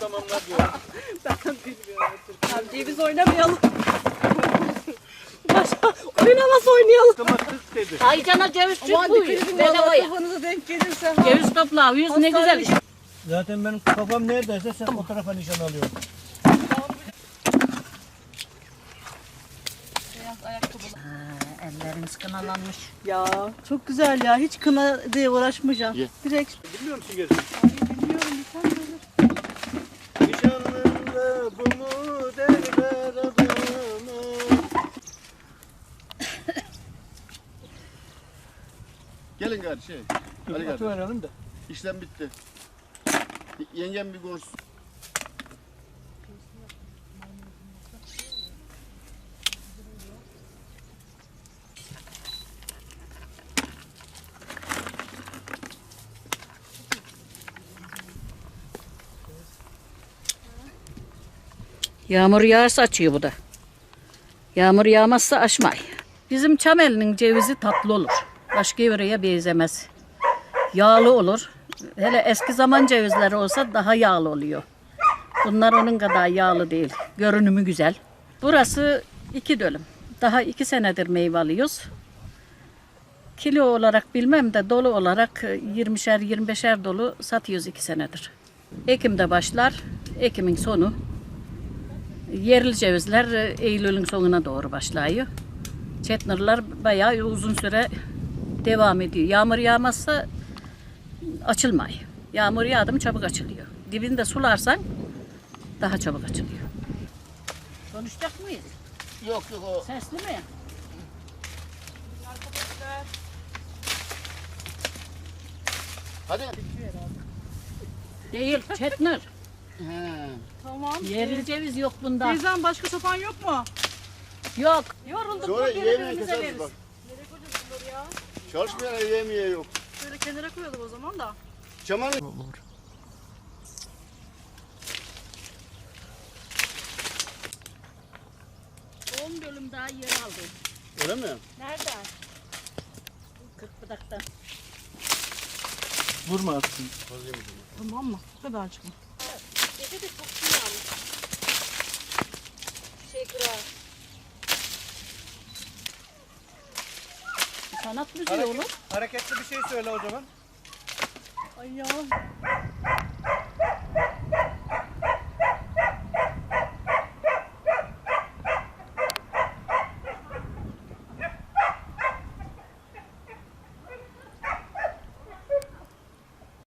zamanlar diyor. Ben bilmiyorum. Tamam ceviz oynamayalım. Başka oynaması oynayalım. Kıma tık dedi. Aycana ceviz Aman çıkmıyor. dikkat edin Bedava valla ya. kafanıza denk gelirse. ha. Ceviz topla. Yüz ne güzel. Zaten benim kafam neredeyse sen o tarafa nişan alıyorsun. Ellerimiz kınalanmış. Ya çok güzel ya. Hiç kına diye uğraşmayacağım. Ye. Direkt. Biliyor musun gerisini? Bilmiyorum bir tane böyle. Nişanlında bu mu derler adamı? Gelin kardeş şey. Ali kardeş. Atıverelim de. İşlem bitti. Yengem bir konuşsun. Yağmur yağarsa açıyor bu da. Yağmur yağmazsa açmay. Bizim çamelinin cevizi tatlı olur. Başka yöreye benzemez. Yağlı olur. Hele eski zaman cevizleri olsa daha yağlı oluyor. Bunlar onun kadar yağlı değil. Görünümü güzel. Burası iki dönüm. Daha iki senedir meyve alıyoruz. Kilo olarak bilmem de dolu olarak 20'şer 25'er dolu satıyoruz iki senedir. Ekim'de başlar. Ekim'in sonu. Yerli cevizler Eylül'ün sonuna doğru başlıyor. Çetnırlar bayağı uzun süre devam ediyor. Yağmur yağmazsa açılmay. Yağmur yağdı mı çabuk açılıyor. Dibinde sularsan daha çabuk açılıyor. Konuşacak mıyız? Yok yok o. Sesli mi? Hadi. Değil, çetnir. He. Tamam. Yerli ceviz yok bunda. Teyzem başka sopan yok mu? Yok. Yorulduk Sonra birbirimize keseriz bak. Nereye koyacağız bunları ya? Çalışmayan yemeğe yok. Şöyle kenara koyalım o zaman da. Çaman On bölüm daha yer aldı. öyle mi? Nereden? Kırkpıdak'tan. Vurma atsın. Tamam mı? Bu kadar çıkma. Gece de çok iyi almış. Şey kırar. Sanat müziği olur. Hareketli bir şey söyle o zaman. Ay ya.